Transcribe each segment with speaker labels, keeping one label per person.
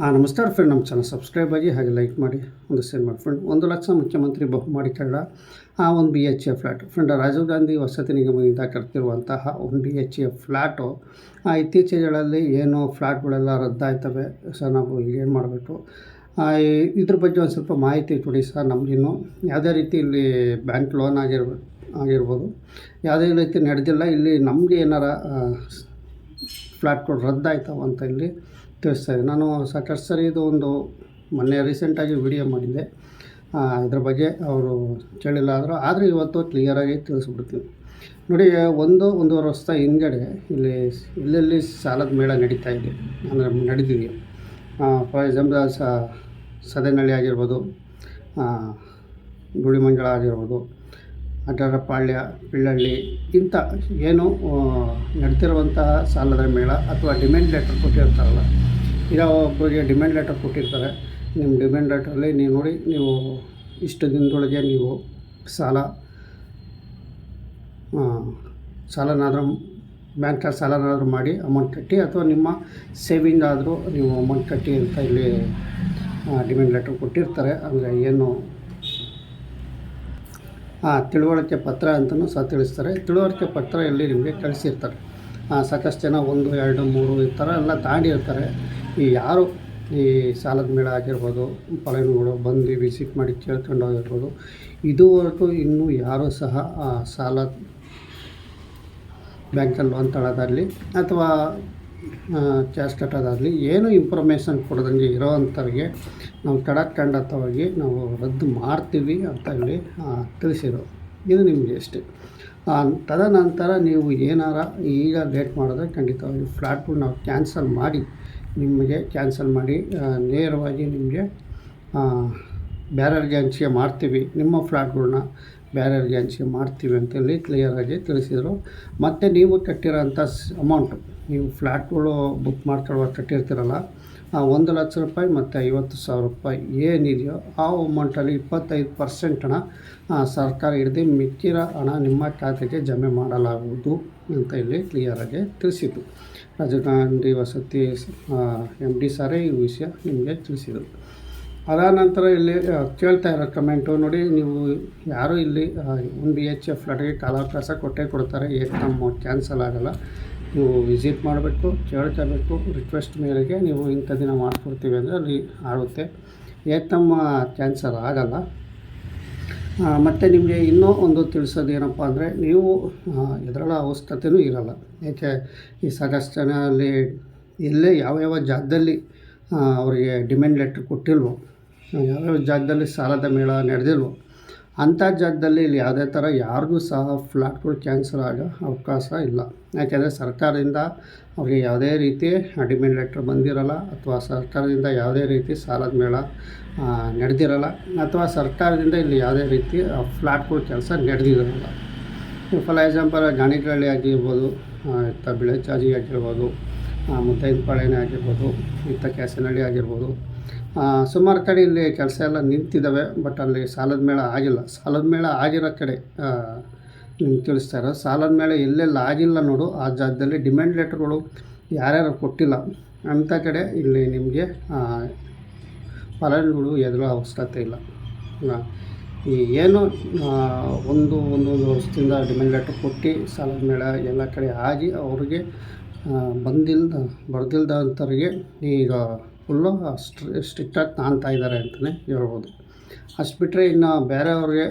Speaker 1: ಹಾಂ ನಮಸ್ಕಾರ ಫ್ರೆಂಡ್ ನಮ್ಮ ಚಾನಲ್ ಸಬ್ಸ್ಕ್ರೈಬ್ ಆಗಿ ಹಾಗೆ ಲೈಕ್ ಮಾಡಿ, ಒಂದು ಶೇರ್ ಮಾಡಿ ಫ್ರೆಂಡ್ ಒಂದು ಲಕ್ಷ ಮುಖ್ಯಮಂತ್ರಿ ಬಹುಮಾಡಿ ಕನ್ನಡ, ಆ ಒಂದು B H A flat friend Rajiv Gandhi ವಸತಿ ನಿಗಮದಿಂದ ಕಟ್ತಿರುವಂತಹ ಒಂದು ಬಿ ಎಚ್ ಎ ಫ್ಲ್ಯಾಟು ಇತ್ತೀಚೆಗಳಲ್ಲಿ ಏನು ಫ್ಲ್ಯಾಟ್ಗಳೆಲ್ಲ ರದ್ದಾಯ್ತವೆ. ಸರ್ ನಾವು ಏನು ಮಾಡಬೇಕು? ಇದ್ರ ಬಗ್ಗೆ ಒಂದು ಸ್ವಲ್ಪ ಮಾಹಿತಿ ಕೊಡಿ ಸರ್ ನಮಗಿನ್ನು ಯಾವುದೇ ರೀತಿ ಇಲ್ಲಿ ಬ್ಯಾಂಕ್ ಲೋನ್ ಆಗಿರ್ಬೋದು ಆಗಿರ್ಬೋದು. ಯಾವುದೇ ರೀತಿ ನಡೆದಿಲ್ಲ. ಇಲ್ಲಿ ನಮಗೆ ಏನಾರ ಫ್ಲ್ಯಾಟ್ಗಳು ರದ್ದಾಯ್ತವ ಅಂತ ಇಲ್ಲಿ ತಿಳಿಸ್ತಾ ಇದ್ದೀನಿ ನಾನು ಸಾಕಷ್ಟು ಸರಿ ಇದು ಒಂದು ಮೊನ್ನೆ ರೀಸೆಂಟಾಗಿ ವಿಡಿಯೋ ಮಾಡಿದ್ದೆ. ಇದ್ರ ಬಗ್ಗೆ ಅವರು ಕೇಳಿಲ್ಲ ಆದರೂ, ಆದರೆ ಇವತ್ತು ಕ್ಲಿಯರಾಗಿ ತಿಳಿಸ್ಬಿಡ್ತೀನಿ. ನೋಡಿ, ಒಂದು, ಒಂದೂವರೆ ವರ್ಷ ಹಿಂದ್ಗಡೆ ಇಲ್ಲಿ, ಇಲ್ಲೆಲ್ಲಿ ಸಾಲದ ಮೇಳ ನಡೀತಾ ಇದೆ. ಅಂದರೆ ನಡೆದಿದೆ ಫಾರ್ ಎಕ್ಸಾಂಪಲ್ ಸದೆನಹಳ್ಳಿ ಆಗಿರ್ಬೋದು ಗುಳಿಮಂಜಳ ಆಗಿರ್ಬೋದು ಅಡ್ಡರಪಾಳ್ಯ ಪಿಳ್ಳಳ್ಳಿ, ಇಂಥ ಏನು ನಡೆದಿರುವಂತಹ ಸಾಲದ ಮೇಳ ಅಥವಾ ಡಿಮ್ಯಾಂಡ್ ಲೆಟರ್ ಕೊಟ್ಟಿರ್ತಾರಲ್ಲ ಈಗ ಒಬ್ಬರಿಗೆ ಡಿಮ್ಯಾಂಡ್ ಲೆಟರ್ ಕೊಟ್ಟಿರ್ತಾರೆ. ನಿಮ್ಮ ಡಿಮ್ಯಾಂಡ್ ಲೆಟ್ರಲ್ಲಿ ನೀವು ನೋಡಿ, ನೀವು ಇಷ್ಟು ದಿನದೊಳಗೆ ನೀವು ಸಾಲ ಸಾಲನಾದರೂ ಬ್ಯಾಂಕಲ್ಲಿ ಸಾಲನಾದರೂ ಮಾಡಿ ಅಮೌಂಟ್ ಕಟ್ಟಿ ಅಥವಾ ನಿಮ್ಮ ಸೇವಿಂಗ್ ಆದರೂ ನೀವು ಅಮೌಂಟ್ ಕಟ್ಟಿ ಅಂತ ಇಲ್ಲಿ ಡಿಮ್ಯಾಂಡ್ ಲೆಟರ್ ಕೊಟ್ಟಿರ್ತಾರೆ. ಅಂದರೆ ಏನು ತಿಳುವಳಿಕೆ ಪತ್ರ ಅಂತಲೂ ಸಹ ತಿಳಿಸ್ತಾರೆ. ತಿಳುವಳಿಕೆ ಪತ್ರ ಇಲ್ಲಿ ನಿಮಗೆ ಕಳಿಸಿರ್ತಾರೆ. ಸಾಕಷ್ಟು ಜನ ಒಂದು, ಎರಡು, ಮೂರು ಈ ಥರ ಎಲ್ಲ ತಾಂಡಿರ್ತಾರೆ. ಈ ಯಾರು ಈ ಸಾಲದ ಮೇಳ ಆಗಿರ್ಬೋದು ಫಲಾನುಭವಿಗಳು ಬಂದು ವಿಸಿಟ್ ಮಾಡಿ ಕೇಳ್ಕೊಂಡು ಹೋಗಿರ್ಬೋದು, ಇದುವರೆಗೂ ಇನ್ನೂ ಯಾರೂ ಸಹ ಆ ಸಾಲ ಬ್ಯಾಂಕಲ್ಲಿ ಲೋನ್ ತಗೊಳ್ಳೋದಾಗಲಿ ಅಥವಾ ಕ್ಯಾಶ್ ಕಟ್ಟೋದಾಗಲಿ ಏನು ಇನ್ಫಾರ್ಮೇಷನ್ ಕೊಡೋದಂಗೆ ಇರೋವಂಥವ್ರಿಗೆ ನಾವು ಕಡಖಂಡತವಾಗಿ ನಾವು ರದ್ದು ಮಾಡ್ತೀವಿ ಅಂತ ಹೇಳಿ ತಿಳಿಸಿದರು ಇದು ನಿಮಗೆ ಅಷ್ಟೇ ತದನಂತರ ನೀವು ಏನಾರ ಈಗ ಲೇಟ್ ಮಾಡಿದ್ರೆ ಖಂಡಿತವಾಗಿ ಫ್ಲಾಟ್ಗಳು ನಾವು ಕ್ಯಾನ್ಸಲ್ ಮಾಡಿ ನಿಮಗೆ ಕ್ಯಾನ್ಸಲ್ ಮಾಡಿ ನೇರವಾಗಿ ನಿಮಗೆ ಬೇರೆಯವ್ರಿಗೆ ಹಂಚಿಕೆ ಮಾಡ್ತೀವಿ. ನಿಮ್ಮ ಫ್ಲ್ಯಾಟ್ಗಳನ್ನ ಬೇರೆಯವ್ರಿಗೆ ಹಂಚಿಕೆ ಮಾಡ್ತೀವಿ ಅಂತೇಳಿ ಕ್ಲಿಯರಾಗಿ ತಿಳಿಸಿದರು. ಮತ್ತು ನೀವು ಕಟ್ಟಿರೋಂಥ ಅಮೌಂಟು ನೀವು ಫ್ಲ್ಯಾಟ್ಗಳು ಬುಕ್ ಮಾಡ್ಕೊಳ್ಳುವಾಗ ಕಟ್ಟಿರ್ತೀರಲ್ಲ ಒಂದು ಲಕ್ಷ ರೂಪಾಯಿ ಮತ್ತು ಐವತ್ತು ಸಾವಿರ ರೂಪಾಯಿ ಏನಿದೆಯೋ ಆ ಅಮೌಂಟಲ್ಲಿ ಇಪ್ಪತ್ತೈದು ಪರ್ಸೆಂಟ್ ಹಣ ಸರ್ಕಾರ ಹಿಡಿದು ಮಿಕ್ಕಿರೋ ಹಣ ನಿಮ್ಮ ಖಾತೆಗೆ ಜಮೆ ಮಾಡಲಾಗುವುದು ಅಂತ ಇಲ್ಲಿ ಕ್ಲಿಯರಾಗಿ ತಿಳಿಸಿತು ರಾಜೀವ್ ಗಾಂಧಿ ವಸತಿ ಎಂ ಡಿ ಸಾರೇ ಈ ವಿಷಯ ನಿಮಗೆ ತಿಳಿಸಿದರು ಅದಾದ ನಂತರ ಇಲ್ಲಿ ಆ, ಕೇಳ್ತಾ ಇರೋ ಕಮೆಂಟು ನೋಡಿ ನೀವು ಯಾರು ಇಲ್ಲಿ ಒನ್ ಬಿ ಎಚ್ ಎಫ್ ಫ್ಲಾಟ್ಗೆ ಕಾಲಾವಕಾಶ ಕೊಟ್ಟೇ ಕೊಡ್ತಾರೆ ಏಕದಮ್ ಕ್ಯಾನ್ಸಲ್ ಆಗಲ್ಲ. ನೀವು ವಿಸಿಟ್ ಮಾಡಬೇಕು ಕೇಳ್ಕೋಬೇಕು ರಿಕ್ವೆಸ್ಟ್ ಮೇರೆಗೆ ನೀವು ಇಂಥ ದಿನ ಮಾಡಿಸ್ಕೊಡ್ತೀವಿ ಅಂದರೆ ಅಲ್ಲಿ ಆಗುತ್ತೆ. ತಮ್ಮ ಕ್ಯಾನ್ಸಲ್ ಆಗಲ್ಲ. ಮತ್ತು ನಿಮಗೆ ಇನ್ನೂ ಒಂದು ತಿಳಿಸೋದು ಏನಪ್ಪ ಅಂದರೆ ನೀವು ಇದರಲ್ಲ ಅವಶ್ಯಕತೆಯೂ ಇರಲ್ಲ. ಏಕೆ ಈ ಸಾಕಷ್ಟು ಜನ ಅಲ್ಲಿ ಯಾವ ಯಾವ್ಯಾವ ಜಾಗದಲ್ಲಿ ಅವರಿಗೆ ಡಿಮ್ಯಾಂಡ್ ಲೆಟ್ರ್ ಕೊಟ್ಟಿಲ್ವೋ, ಯಾವ್ಯಾವ ಜಾಗದಲ್ಲಿ ಸಾಲದ ಮೇಳ ನಡೆದಿಲ್ವೋ ಅಂಥ ಜಾಗದಲ್ಲಿ ಇಲ್ಲಿ ಯಾವುದೇ ಥರ ಯಾರಿಗೂ ಸಹ ಫ್ಲಾಟ್ಗಳು ಕ್ಯಾನ್ಸಲ್ ಆಗೋ ಅವಕಾಶ ಇಲ್ಲ. ಯಾಕೆಂದರೆ ಸರ್ಕಾರದಿಂದ ಅವ್ರಿಗೆ ಯಾವುದೇ ರೀತಿ ಡಿಮ್ಯಾಂಡ್ ಲೆಟ್ರ್ ಬಂದಿರಲ್ಲ ಅಥವಾ ಸರ್ಕಾರದಿಂದ ಯಾವುದೇ ರೀತಿ ಸಾಲದ ಮೇಳ ನಡೆದಿರಲ್ಲ ಅಥವಾ ಸರ್ಕಾರದಿಂದ ಇಲ್ಲಿ ಯಾವುದೇ ರೀತಿ ಫ್ಲಾಟ್ಗಳು ಕೆಲಸ ನಡೆದಿರಲ್ಲ. ಫಾರ್ ಎಕ್ಸಾಂಪಲ್ ಗಾಣಿಗಳ್ಳಿ ಆಗಿರ್ಬೋದು ಇತ್ತ ಬಿಳೆಚಾಜಿ ಆಗಿರ್ಬೋದು ಮುದ್ದೈನಪಾಳ್ಯನೇ ಆಗಿರ್ಬೋದು, ಇತ್ತ ಕ್ಯಾಸನಹಳ್ಳಿ ಆಗಿರ್ಬೋದು ಸುಮಾರು ಕಡೆ ಇಲ್ಲಿ ಕೆಲಸ ಎಲ್ಲ ನಿಂತಿದ್ದಾವೆ ಬಟ್ ಅಲ್ಲಿ ಸಾಲದ ಮೇಳ ಆಗಿಲ್ಲ. ಸಾಲದ ಮೇಳ ಆಗಿರೋ ಕಡೆ ನಿಮ್ಗೆ ತಿಳಿಸ್ತಾ ಇರೋ ಸಾಲದ ಮೇಳ ಎಲ್ಲೆಲ್ಲ ಆಗಿಲ್ಲ ನೋಡು. ಆ ಜಾಗದಲ್ಲಿ ಡಿಮ್ಯಾಂಡ್ ಲೆಟ್ರ್ಗಳು ಯಾರ್ಯಾರು ಕೊಟ್ಟಿಲ್ಲ ಅಂಥ ಕಡೆ ಇಲ್ಲಿ ನಿಮಗೆ ಫಲಾನುಗಳು ಎದುರು ಅವಶ್ಯಕತೆ ಇಲ್ಲ. ಈ ಏನು ಒಂದು ಒಂದೊಂದು ವರ್ಷದಿಂದ ಡಿಮ್ಯಾಂಡ್ ಲೆಟರ್ ಕೊಟ್ಟು ಸಾಲದ ಮೇಳ ಎಲ್ಲ ಕಡೆ ಆಗಿ ಅವ್ರಿಗೆ ಬಂದಿಲ್ದ ಬರ್ದಿಲ್ದಂಥವ್ರಿಗೆ ಈಗ ಫುಲ್ಲು ಸ್ಟ್ರಿಕ್ಟಾಗಿ ತಾಣ್ತಾ ಇದ್ದಾರೆ ಅಂತಲೇ ಹೇಳ್ಬೋದು. ಅಷ್ಟು ಬಿಟ್ಟರೆ ಇನ್ನು ಬೇರೆಯವ್ರಿಗೆ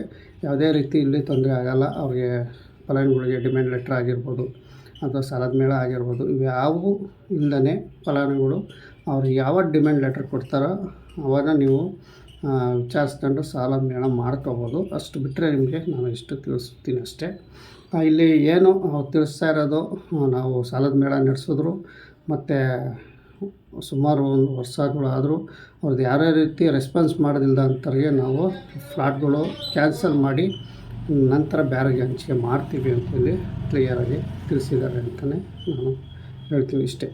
Speaker 1: ಯಾವುದೇ ರೀತಿ ಇಲ್ಲಿ ತೊಂದರೆ ಆಗೋಲ್ಲ. ಅವ್ರಿಗೆ ಫಲಾನುಗಳಿಗೆ ಡಿಮ್ಯಾಂಡ್ ಲೆಟ್ರ್ ಆಗಿರ್ಬೋದು ಅಥವಾ ಸಾಲದ ಮೇಳ ಆಗಿರ್ಬೋದು, ಇವ್ಯಾವು ಇಲ್ಲದೇ ಫಲಾನುಗಳು ಅವ್ರಿಗೆ ಯಾವ ಡಿಮ್ಯಾಂಡ್ ಲೆಟ್ರ್ ಕೊಡ್ತಾರೋ ಅವಾಗ ನೀವು ವಿಚಾರಿಸ್ಕೊಂಡು ಸಾಲ ಮೇಳ ಮಾಡ್ಕೋಬೋದು. ಅಷ್ಟು ಬಿಟ್ಟರೆ ನಿಮಗೆ ನಾನು ಇಷ್ಟು ತಿಳಿಸ್ತೀನಿ ಅಷ್ಟೇ. ಇಲ್ಲಿ ಏನು ತಿಳಿಸ್ತಾ ಇರೋದು ನಾವು ಸಾಲದ ಮೇಳ ನಡೆಸಿದ್ರು, ಮತ್ತು ಸುಮಾರು ಒಂದು ವರ್ಷಗಳಾದರೂ ಅವ್ರದ್ದು ಯಾರ್ಯಾವ ರೀತಿ ರೆಸ್ಪಾನ್ಸ್ ಮಾಡೋದಿಲ್ಲ ಅಂಥವ್ರಿಗೆ ನಾವು ಫ್ಲಾಟ್ಗಳು ಕ್ಯಾನ್ಸಲ್ ಮಾಡಿ ನಂತರ ಬೇರೆಗೆ ಹಂಚಿಕೆ ಮಾಡ್ತೀವಿ ಅಂತೇಳಿ ಕ್ಲಿಯರಾಗಿ ತಿಳಿಸಿದ್ದಾರೆ ಅಂತಲೇ ನಾನು ಹೇಳ್ತೀನಿ ಇಷ್ಟೇ.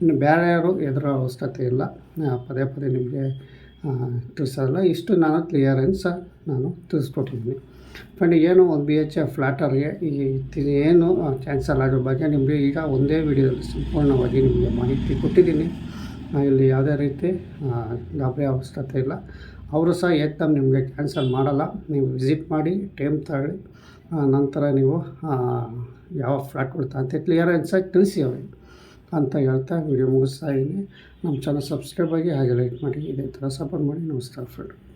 Speaker 1: ಇನ್ನು ಬೇರೆ ಯಾರು ಎದುರ ಅವಶ್ಯಕತೆ ಇಲ್ಲ. ಪದೇ ಪದೇ ನಿಮಗೆ ತಿಳಿಸೋಲ್ಲ. ಇಷ್ಟು ನಾನು ಕ್ಲಿಯರೆನ್ಸ್ ನಾನು ತಿಳಿಸ್ಕೊಟ್ಟಿದ್ದೀನಿ. ಫ್ರೆಂಡ್ ಏನು ಒಂದು ಬಿ ಎಚ್ ಈ ಇತ್ತೀ- ಏನು ಕ್ಯಾನ್ಸಲ್ ಆಗೋ ಬಗ್ಗೆ ನಿಮಗೆ ಈಗ ಒಂದೇ ವಿಡಿಯೋದಲ್ಲಿ ಸಂಪೂರ್ಣವಾಗಿ ನಿಮಗೆ ಮಾಹಿತಿ ಕೊಟ್ಟಿದ್ದೀನಿ. ಇಲ್ಲಿ ಯಾವುದೇ ರೀತಿ ಗಾಬರಿ ಅವಶ್ಯಕತೆ ಇಲ್ಲ. ಅವರು ಸಹ ಏಕ್ದಮ್ ನಿಮಗೆ ಕ್ಯಾನ್ಸಲ್ ಮಾಡಲ್ಲ. ನೀವು ವಿಸಿಟ್ ಮಾಡಿ, ಟೈಮ್ ತಗೊಳ್ಳಿ. ನಂತರ ನೀವು ಯಾವ ಫ್ಲ್ಯಾಟ್ ಕೊಡ್ತಾ ಅಂತ ಕ್ಲಿಯರ್ ಆಗಿ ತಿಳಿಸಿ ಅವ್ರಿಗೆ ಅಂತ ಹೇಳ್ತಾ ವಿಡಿಯೋ ಮುಗಿಸ್ತಾ ಇದ್ದೀನಿ. ನಮ್ಮ ಚಾನಲ್ ಸಬ್ಸ್ಕ್ರೈಬ್ ಆಗಿ ಹಾಗೆ ಲೈಕ್ ಮಾಡಿ, ಇದೇ ಥರ ಸಪೋರ್ಟ್ ಮಾಡಿ. ನಮಸ್ಕಾರ ಫ್ರೆಂಡ್